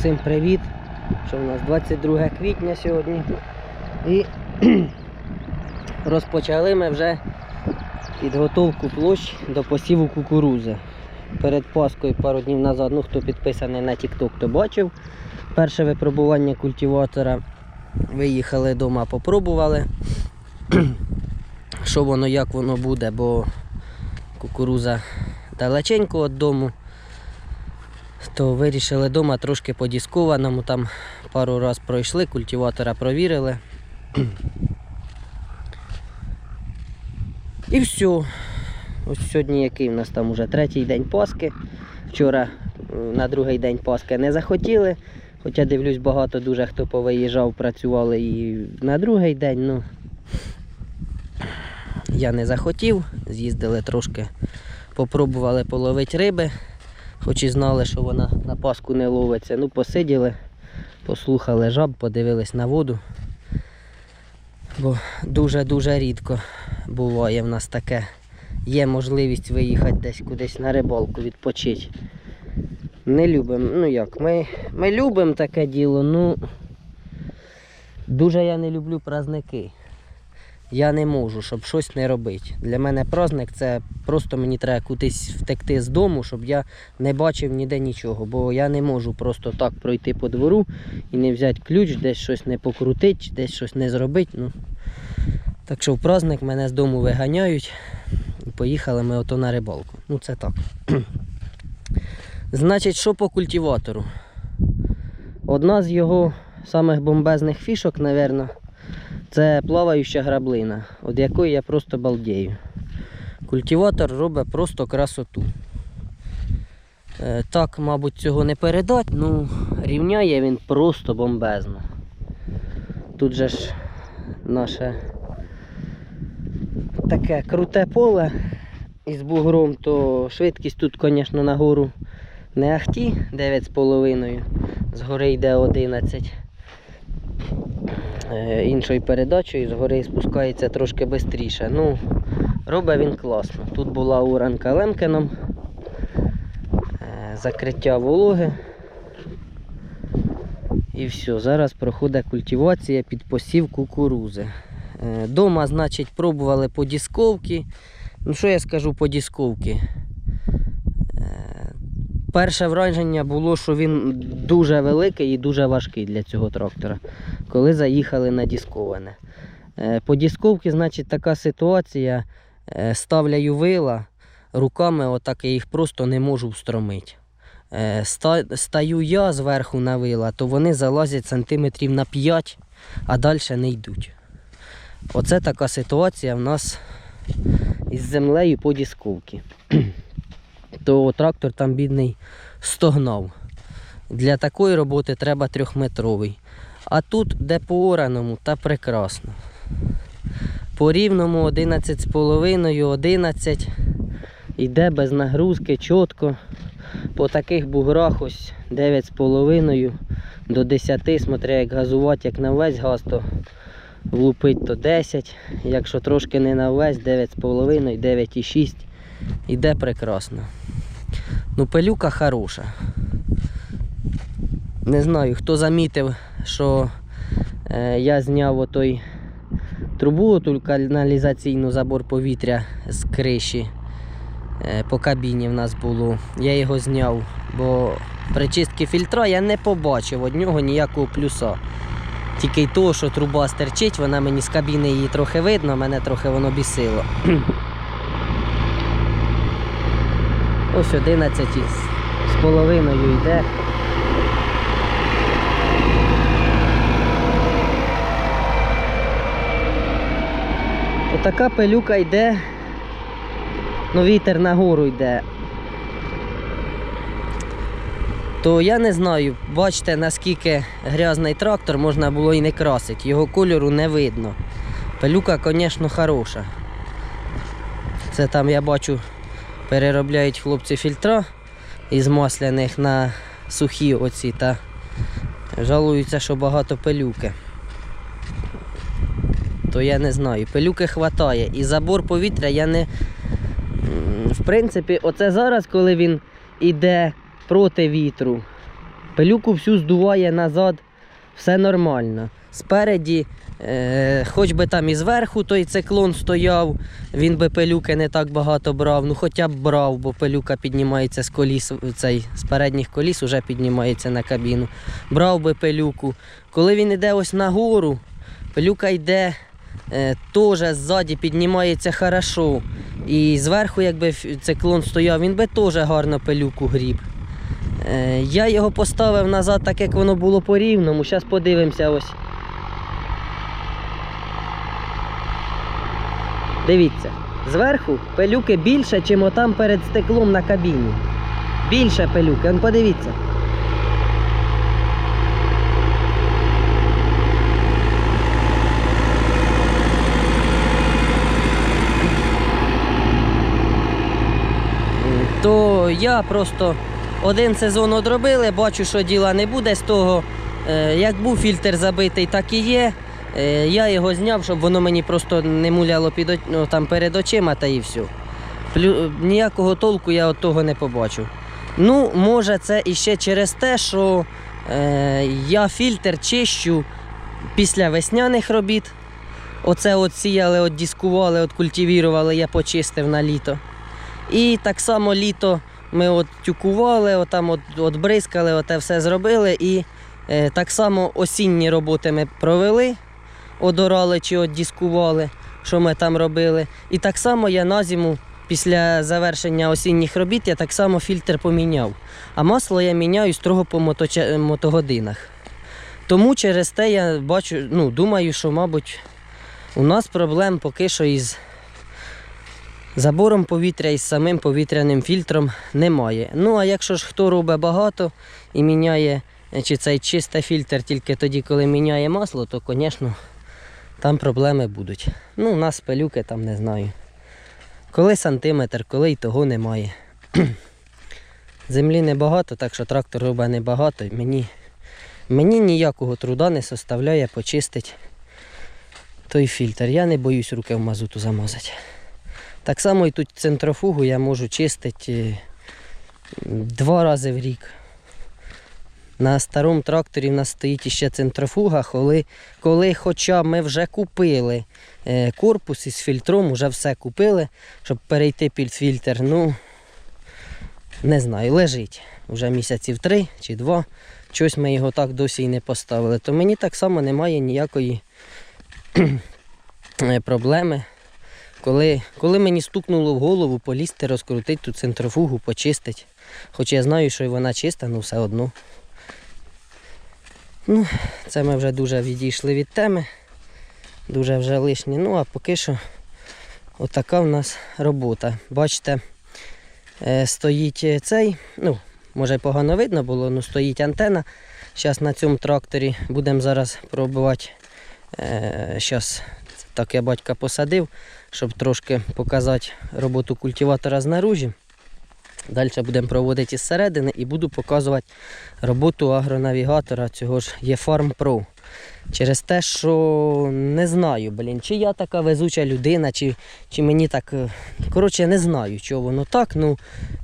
Всім привіт. Що у нас 22 квітня сьогодні. І розпочали ми вже підготовку площ до посіву кукурузи. Перед Паскою пару днів назад, ну хто підписаний на TikTok, то бачив. Перше випробування культиватора. Виїхали вдома, попробували. Що воно, як воно буде, бо кукуруза далеченько від дому то вирішили вдома трошки по дискованому, там пару раз пройшли, культиватора провірили. І все. Ось сьогодні який в нас там уже третій день Пасхи. Вчора е, на другий день Пасхи не захотіли. Хоча дивлюсь, багато дуже хто повиїжджав, працювали і на другий день. Ну, я не захотів, з'їздили трошки, попробували половити риби. Хоч і знали, що вона на паску не ловиться. Ну, посиділи, послухали жаб, подивились на воду. Бо дуже-дуже рідко буває в нас таке. Є можливість виїхати десь кудись на рибалку, відпочити. Не любимо, ну як, ми, ми любимо таке діло, ну дуже я не люблю праздники. Я не можу, щоб щось не робити. Для мене праздник це просто мені треба кудись втекти з дому, щоб я не бачив ніде нічого. Бо я не можу просто так пройти по двору і не взяти ключ, десь щось не покрутити, десь щось не зробити. Ну. Так що в праздник мене з дому виганяють і поїхали ми ото на рибалку. Ну це так. Значить, що по культиватору? Одна з його самих бомбезних фішок, мабуть, це плаваюча граблина, від якої я просто балдею. Культиватор робить просто красоту. Е, Так, мабуть, цього не передать, ну рівняє він просто бомбезно. Тут же ж наше таке круте поле із бугром, то швидкість тут, звісно, нагору не ахті 9,5, згори йде 11 е, іншою передачею, згори спускається трошки швидше. Ну, робить він класно. Тут була уранка лемкеном, е, закриття вологи. І все, зараз проходить культивація під посів кукурузи. Е, Дома, значить, пробували по дісковці. Ну, що я скажу по дісковці? Перше враження було, що він дуже великий і дуже важкий для цього трактора, коли заїхали на дісковане. Е, По дісковці, значить, така ситуація. Е, Ставляю вила, руками отак я їх просто не можу встромити. Е, Стаю я зверху на вила, то вони залазять сантиметрів на 5, а далі не йдуть. Оце така ситуація в нас із землею по дісковці. То трактор там бідний стогнав. Для такої роботи треба трьохметровий. А тут, де по ораному, та прекрасно. По рівному 11,5, 11. Йде без нагрузки, чітко. По таких буграх ось 9,5 до 10, смотря як газувати, як на весь газ, то влупить то 10. Якщо трошки не на весь, 9,5, 9,6. Іде прекрасно. Ну, пилюка хороша. Не знаю, хто замітив, що е, я зняв отой трубу, оту каналізаційну забор повітря з криші. Е, по кабіні в нас було. Я його зняв, бо при чистці фільтра я не побачив від нього ніякого плюса. Тільки й того, що труба стерчить, вона мені з кабіни її трохи видно, мене трохи воно бісило. Ось 11 із- з половиною йде. Отака пилюка йде. Ну, вітер нагору йде. То я не знаю, бачите, наскільки грязний трактор можна було і не красити. Його кольору не видно. Пилюка, звісно, хороша. Це там я бачу, переробляють хлопці фільтра із масляних на сухі оці та жалуються, що багато пилюки. То я не знаю. Пилюки хватає. І забор повітря я не. В принципі, оце зараз, коли він іде проти вітру, Пилюку всю здуває назад, все нормально. Спереді, е, хоч би там і зверху той циклон стояв, він би пилюки не так багато брав, ну хоча б брав, бо пилюка піднімається з коліс, цей, з передніх коліс, вже піднімається на кабіну. Брав би пилюку. Коли він йде ось нагору, пилюка йде е, теж ззаді піднімається хорошо. І зверху, якби циклон стояв, він би теж гарно пилюку гріб. Е, я його поставив назад, так як воно було по рівному. Зараз подивимося ось. Дивіться, зверху пилюки більше, ніж отам перед стеклом на кабіні. Більше пилюки, он подивіться. То я просто один сезон одробили, бачу, що діла не буде з того. Е, Як був фільтр забитий, так і є. Е, Я його зняв, щоб воно мені просто не муляло під, ну, там перед очима та і все. Плю... Ніякого толку я від того не побачив. Ну, може, це іще через те, що е, я фільтр чищу після весняних робіт. Оце от сіяли, от дискували, от культивірували, я почистив на літо. І так само літо ми от тюкували, отам от, от бризкали, оте все зробили. І е, так само осінні роботи ми провели, одорали чи оддіскували, що ми там робили. І так само я на зиму, після завершення осінніх робіт, я так само фільтр поміняв. А масло я міняю строго по мотогодинах. Тому через те я бачу, ну, думаю, що, мабуть, у нас проблем поки що із забором повітря і з самим повітряним фільтром немає. Ну а якщо ж хто робить багато і міняє чи цей чистий фільтр тільки тоді, коли міняє масло, то, звісно, там проблеми будуть. Ну, у нас пилюки там не знаю. Коли сантиметр, коли й того немає. Землі небагато, так що трактор робить небагато. Мені, мені ніякого труда не составляє почистити той фільтр. Я не боюсь руки в мазуту замазати. Так само і тут центрофугу я можу чистити е, два рази в рік. На старому тракторі в нас стоїть іще центрофуга, коли, коли хоча ми вже купили е, корпус із фільтром, вже все купили, щоб перейти під фільтр. Ну, не знаю, лежить. Вже місяців три чи два. Щось ми його так досі і не поставили. То мені так само немає ніякої е, проблеми. Коли, коли мені стукнуло в голову полізти, розкрутити ту центрофугу, почистити. Хоч я знаю, що вона чиста, але все одно. Ну, це ми вже дуже відійшли від теми. Дуже вже лишні. Ну, а поки що отака в нас робота. Бачите, е, стоїть е, цей, ну, може погано видно було, але стоїть антена. Зараз на цьому тракторі будемо зараз пробувати. Е, Зараз так я батька посадив, щоб трошки показати роботу культиватора знаружі. Далі будемо проводити із і буду показувати роботу агронавігатора цього ж eFarm Pro. Через те, що не знаю, блін, чи я така везуча людина, чи, чи мені так. е, Коротше, не знаю, чого воно так. Ну,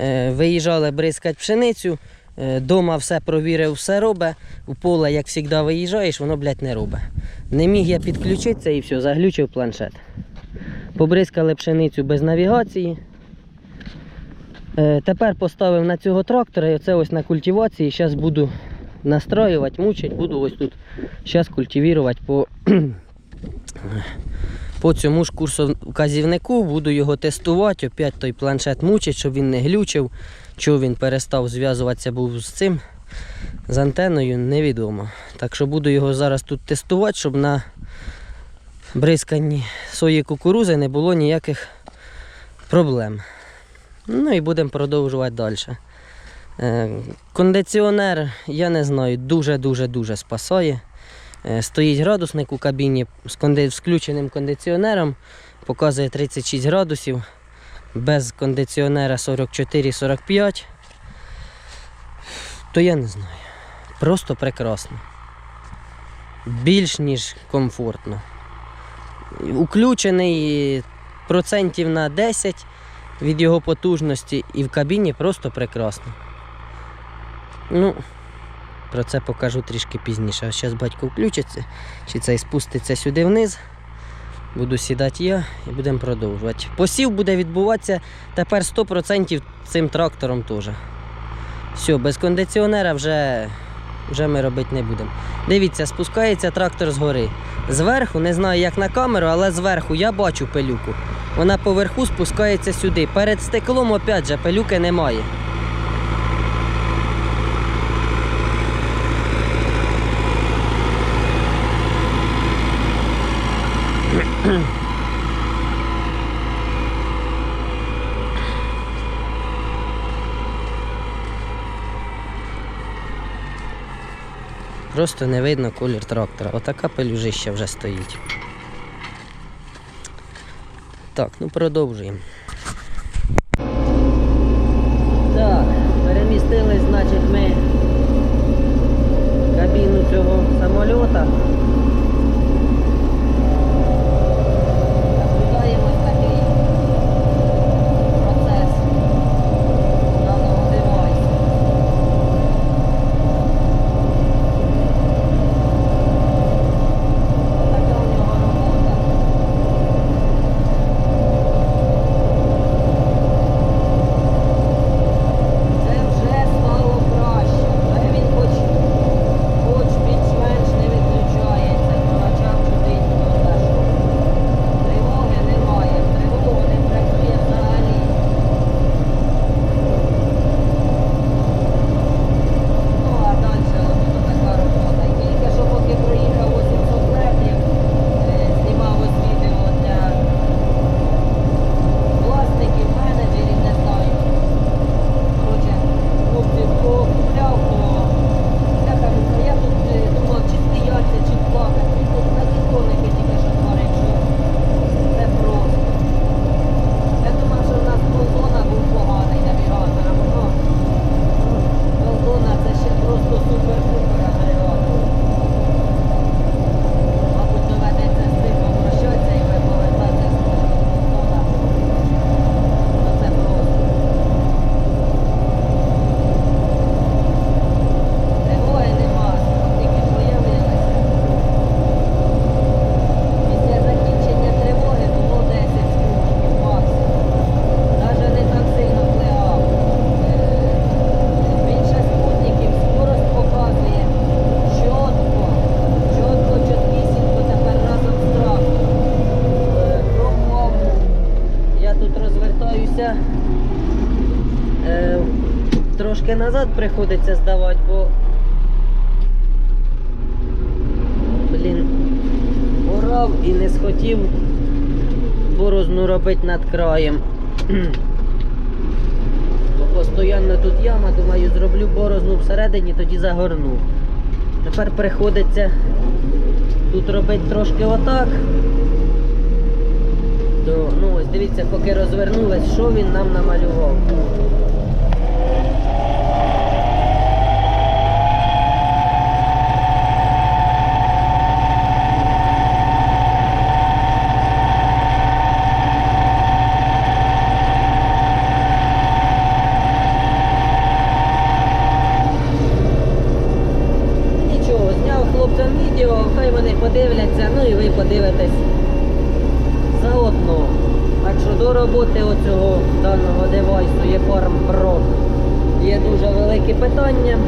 е, виїжджали бризкати пшеницю, е, дома все провірив, все робить. У поле, як завжди, виїжджаєш, воно, блядь, не робить. Не міг я підключитися і все, заглючив планшет. Побризкали пшеницю без навігації. Е, тепер поставив на цього трактора і оце ось на культивації. Зараз буду настроювати, мучити, буду ось тут зараз культивувати по, по цьому ж курсовказівнику, буду його тестувати, опять той планшет мучить, щоб він не глючив, чого він перестав зв'язуватися був з цим, з антеною, невідомо. Так що буду його зараз тут тестувати, щоб на бризканні сої кукурузи не було ніяких проблем. Ну і будемо продовжувати далі. Е, Кондиціонер, я не знаю, дуже-дуже-дуже спасає. Е, Стоїть градусник у кабіні з, включеним кондиціонером, показує 36 градусів, без кондиціонера 44-45. То я не знаю. Просто прекрасно. Більш ніж комфортно. Уключений процентів на 10 від його потужності і в кабіні просто прекрасно. Ну, Про це покажу трішки пізніше. А зараз батько включиться, чи цей спуститься сюди вниз. Буду сідати я і будемо продовжувати. Посів буде відбуватися тепер 100% цим трактором теж. Все, без кондиціонера вже, вже ми робити не будемо. Дивіться, спускається трактор згори. Зверху, не знаю як на камеру, але зверху я бачу пилюку. Вона поверху спускається сюди. Перед стеклом, опять же, пилюки немає. Просто не видно колір трактора. Отака пелюжища вже стоїть. Так, ну продовжуємо. Трошки назад приходиться здавати, бо блін, орав і не схотів борозну робити над краєм. Бо постійно тут яма, думаю, зроблю борозну всередині, тоді загорну. Тепер приходиться тут робити трошки отак. То, ну ось дивіться, поки розвернулась, що він нам намалював. Нічого, зняв хлопцям відео, хай вони подивляться, ну і ви подивитесь заодно. Так що до роботи оцього даного девайсу є Farm Pro є дуже велике питання.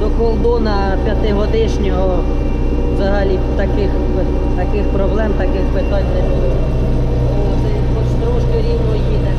До колдона п'ятигодишнього взагалі таких, таких проблем, таких питань не було. Хоч трошки рівно їде,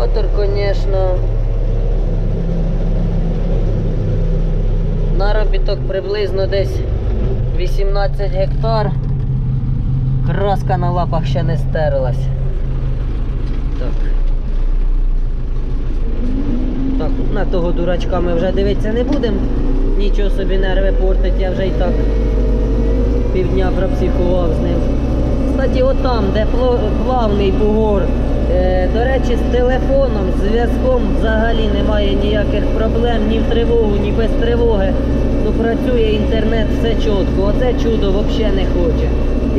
Культиватор, звісно. Наробіток приблизно десь 18 гектар. Краска на лапах ще не стерлась. Так. Так, на того дурачка ми вже дивитися не будемо. Нічого собі нерви портить, я вже і так півдня пропсихував з ним. Кстати, отам, де плавний бугор, до речі, з телефоном, з зв'язком взагалі немає ніяких проблем, ні в тривогу, ні без тривоги. Ну працює інтернет, все чітко. Оце чудо взагалі не хоче.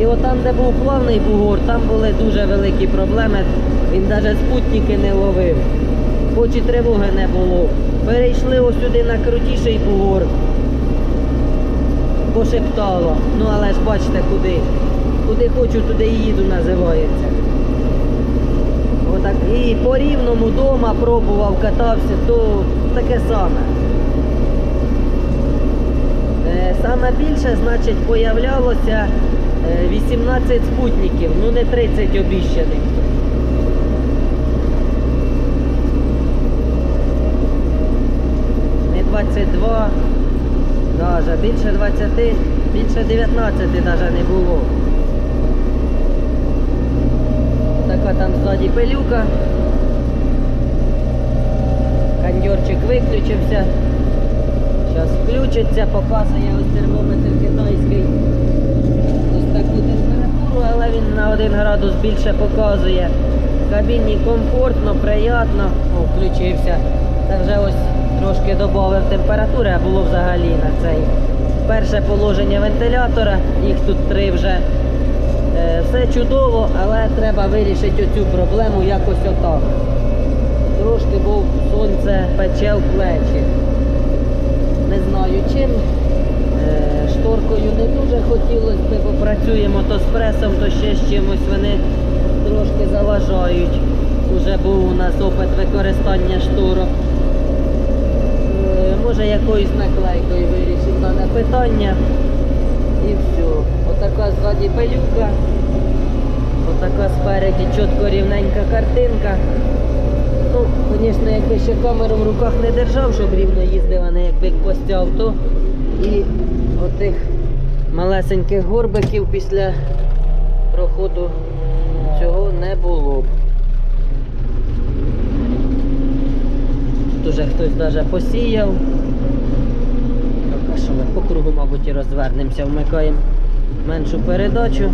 І отам, де був плавний бугор, там були дуже великі проблеми. Він навіть спутники не ловив. Хоч і тривоги не було. Перейшли ось сюди на крутіший бугор. Пошептало. Ну але ж бачите куди. Куди хочу, туди і їду називається. І по рівному дома пробував, катався, то таке саме. Е, Саме більше, значить, появлялося е, 18 спутників, ну не 30 обіщених. Не 22, даже більше 20, більше 19 навіть не було. Така там ззаді пилюка. Кондьорчик виключився. Зараз включиться, показує ось термометр китайський. Ось таку температуру, але він на 1 градус більше показує. В кабіні комфортно, приємно. О, включився. Це вже трошки додав температури, а було взагалі на цей. Перше положення вентилятора, їх тут три вже. Е, Все чудово, але треба вирішити оцю проблему якось отак. Трошки, бо сонце пече в плечі. Не знаю чим. Е, Шторкою не дуже хотілося б, бо працюємо то з пресом, то ще з чимось вони трошки заважають. Уже був у нас опит використання шторок. Е, Може якоюсь наклейкою вирішимо дане питання. І все. Отака ззаді пилюка. Отака спереді чітко рівненька картинка. Ну, звісно, якби ще камеру в руках не держав, щоб рівно їздив, а не як бик постяв, то і отих малесеньких горбиків після проходу цього не було б. Тут уже хтось навіть посіяв. Так, що ми по кругу, мабуть, і розвернемося, вмикаємо меншу передачу.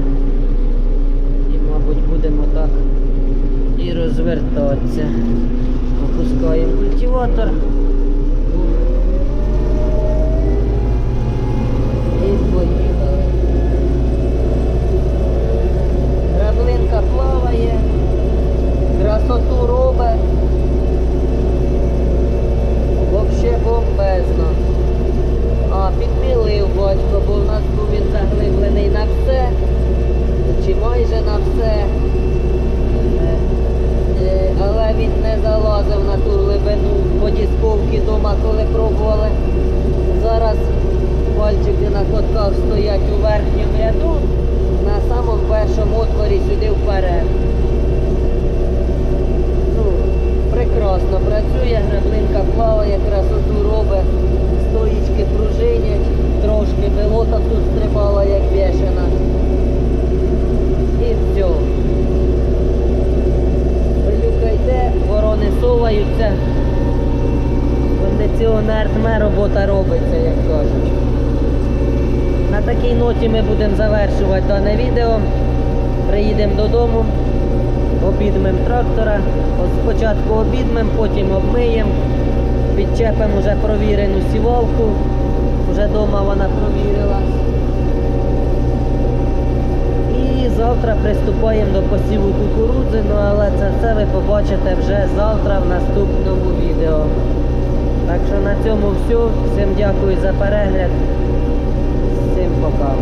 І, мабуть, будемо так і розвертатися. Опускаємо культиватор. І поїхали. Граблинка плаває, красоту робить. Вообще бомбезно. А, підмілив батько, бо в нас був він заглиблений на все. Чи майже на все. Е, е, Але він не залазив на ту глибину по дісковці дома, коли пробували. Зараз пальчики на котках стоять у верхньому ряду, на самому першому отворі сюди вперед. Ну, прекрасно працює, граблинка плаває, красоту робить, стоїчки пружинять, трошки пилота тут стрибала як бешена. І все. Пилюка йде, ворони Кондиціонер тме, робота робиться, як кажуть. На такій ноті ми будемо завершувати дане відео. Приїдемо додому, обідмемо трактора. Спочатку обідмемо, потім обмиємо, підчепимо вже провірену сівалку. Вже вдома вона провірилась. І завтра приступаємо до посіву кукурудзи, ну але це все ви побачите вже завтра в наступному відео. Так що на цьому все. Всім дякую за перегляд. Всім пока.